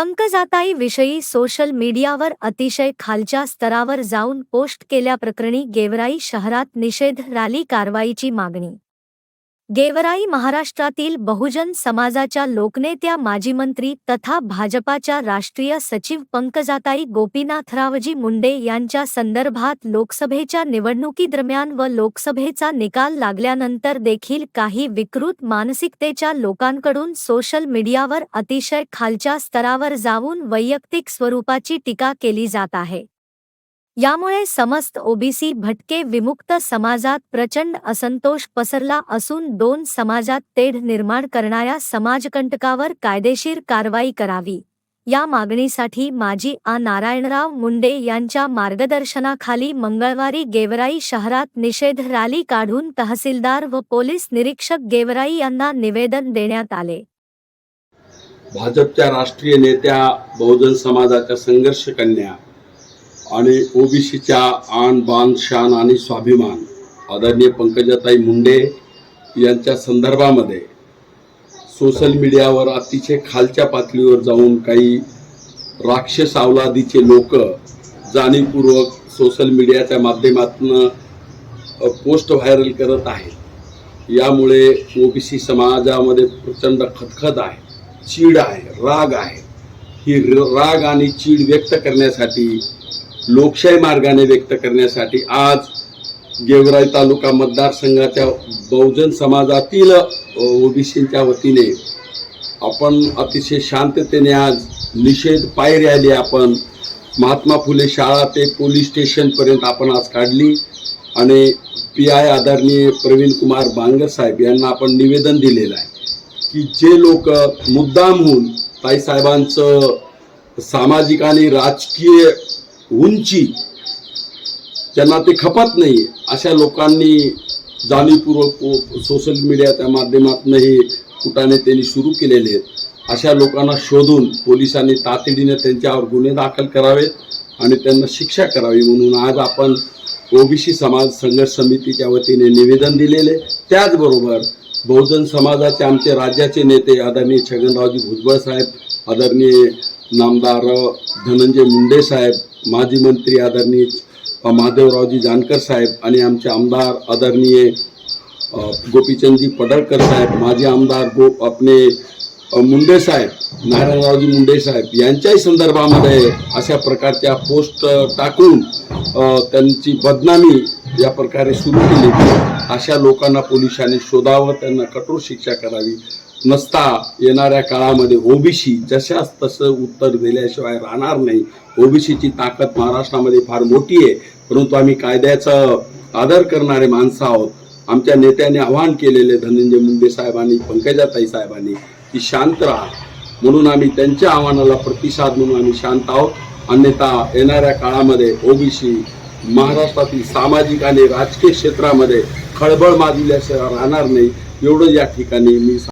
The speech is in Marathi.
पंकजाताई विषयी सोशल मीडियावर अतिशय खालच्या स्तरावर जाऊन पोस्ट केल्याप्रकरणी गेवराई शहरात निषेध रॅली कारवाईची मागणी. गेवराई महाराष्ट्रातील बहुजन समाजाच्या लोकनेत्या माजी मंत्री तथा भाजपाच्या राष्ट्रीय सचिव पंकजाताई गोपीनाथरावजी मुंडे यांच्या संदर्भात लोकसभेच्या निवडणुकीदरम्यान व लोकसभेचा निकाल लागल्यानंतर देखील काही विकृत मानसिकतेच्या लोकांकडून सोशल मीडियावर अतिशय खालच्या स्तरावर जाऊन वैयक्तिक स्वरूपाची टीका केली जात आहे. यामुळे समस्त ओबीसी भटके विमुक्त समाजात प्रचंड असंतोष पसरला असून दोन समाजात तेढ निर्माण करणाऱ्या समाजकंटकावर कायदेशीर कारवाई करावी. या मागणीसाठी माजी आ. नारायणराव मुंडे यांच्या मार्गदर्शनाखाली मंगळवारी गेवराई शहरात निषेध रॅली काढून तहसीलदार व पोलीस निरीक्षक गेवराई यांना निवेदन देण्यात आले. भाजपच्या राष्ट्रीय नेत्या बहुजन समाजाच्या संघर्ष कन्या आणि ओबीसीच्या आण बाण शान आणि स्वाभिमान आदरणीय पंकजाताई मुंडे यांच्या संदर्भामध्ये सोशल मीडियावर अतिशय खालच्या पातळीवर जाऊन काही राक्षस अवलादीचे लोक जाणीवपूर्वक सोशल मीडियाच्या माध्यमातून पोस्ट व्हायरल करत आहेत. यामुळे ओबीसी समाजामध्ये प्रचंड खतखत आहे चीड आहे राग आहे. ही राग आणि चीड व्यक्त करण्यासाठी लोकशाही मार्गाने व्यक्त करण्यासाठी आज गेवराई तालुका मतदारसंघाच्या बहुजन समाजातील ओबीसींच्या वतीने आपण अतिशय शांततेने आज निषेध पायरी आली आपण महात्मा फुले शाळा ते पोलीस स्टेशनपर्यंत आपण आज काढली आणि पी आय आदरणीय प्रवीण कुमार बांगर साहेब यांना आपण निवेदन दिलेलं आहे की जे लोक मुद्दामहून ताईसाहेबांचं सामाजिक आणि राजकीय उंची. ज्यांना ते खपत नाही अशा लोकांनी जाणीवपूर्वक सोशल मीडियाच्या माध्यमातून हे कुटाने त्यांनी सुरू केलेले आहेत. अशा लोकांना शोधून पोलिसांनी तातडीने त्यांच्यावर गुन्हे दाखल करावेत आणि त्यांना शिक्षा करावी म्हणून आज आपण ओबीसी समाज संघर्ष समितीच्या वतीने निवेदन दिलेले. त्याचबरोबर बहुजन समाजाचे आमचे राज्याचे नेते आदरणीय छगनरावजी भुजबळ साहेब आदरणीय नामदार धनंजय मुंडे साहेब माजी मंत्री आदरणीय महादेवरावजी जानकर साहेब आणि आमचे आमदार आदरणीय गोपीचंदजी पडळकर साहेब माजी आमदार गो आपले मुंडे साहेब नारायणरावजी मुंडे साहेब यांच्याही संदर्भामध्ये अशा प्रकारच्या पोस्ट टाकून त्यांची बदनामी या प्रकारे सुरू केली. अशा लोकांना पोलिसांनी शोधावं त्यांना कठोर शिक्षा करावी नसता येणाऱ्या काळामध्ये ओबीसी जशाच तसं उत्तर दिल्याशिवाय राहणार नाही. ओबीसीची ताकद महाराष्ट्रामध्ये फार मोठी आहे. परंतु आम्ही कायद्याचा आदर करणारे माणसं आहोत. आमच्या नेत्यांनी आवाहन केलेले धनंजय मुंडे साहेबांनी पंकजाताई साहेबांनी की शांत राहा. म्हणून आम्ही त्यांच्या आव्हानाला प्रतिसाद म्हणून आम्ही शांत आहोत. अन्यथा येणाऱ्या काळामध्ये ओबीसी महाराष्ट्रातील सामाजिक आणि राजकीय क्षेत्रामध्ये खळबळ माजल्याशिवाय राहणार नाही. एवढं या ठिकाणी मी